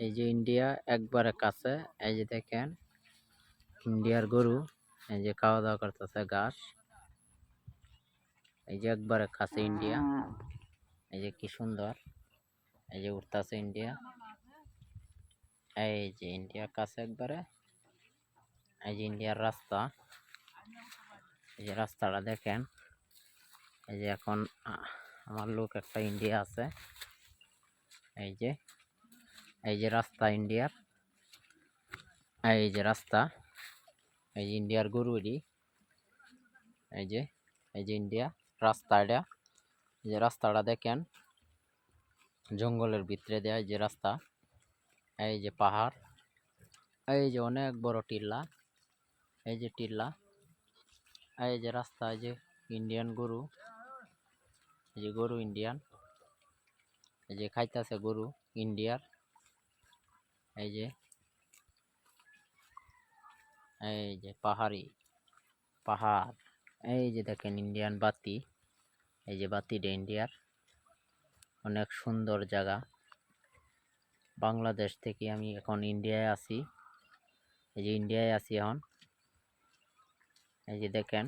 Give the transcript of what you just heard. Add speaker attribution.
Speaker 1: এই যে ইন্ডিয়া একবারে কাছে এই যে দেখেন ইন্ডিয়ার গরু এই যে খাওয়া দাওয়া করতেছে ঘাস এই যে একবারে কাছে ইন্ডিয়া এই যে কি সুন্দর এই যে উঠতেছে ইন্ডিয়া এই যে ইন্ডিয়ার কাছে একবারে এই যে ইন্ডিয়ার রাস্তা এই যে রাস্তাটা দেখেন এই যে এখন আমার লোক একটা ইন্ডিয়া আছে এই যে এই যে রাস্তা ইন্ডিয়ার এই যে রাস্তা এই যে ইন্ডিয়ার গরুরি এই যে এই যে ইন্ডিয়া রাস্তা এটা এই যে রাস্তাটা দেখেন জঙ্গলের ভিতরে দেয় যে রাস্তা এই যে পাহাড় এই যে অনেক বড় টিল্লা এই যে টিল্লা এই যে রাস্তা এই যে ইন্ডিয়ান গরু এই যে গরু ইন্ডিয়ান এই যে খাইতেছে গরু ইন্ডিয়ার এই যে এই যে পাহাড়ি, পাহাড়, এই যে দেখেন ইন্ডিয়ান বাতি, এই যে বাতিটা ইন্ডিয়ার অনেক সুন্দর জায়গা। বাংলাদেশ থেকে আমি এখন ইন্ডিয়ায় আছি। এই যে ইন্ডিয়ায় আছি এখন। এই যে দেখেন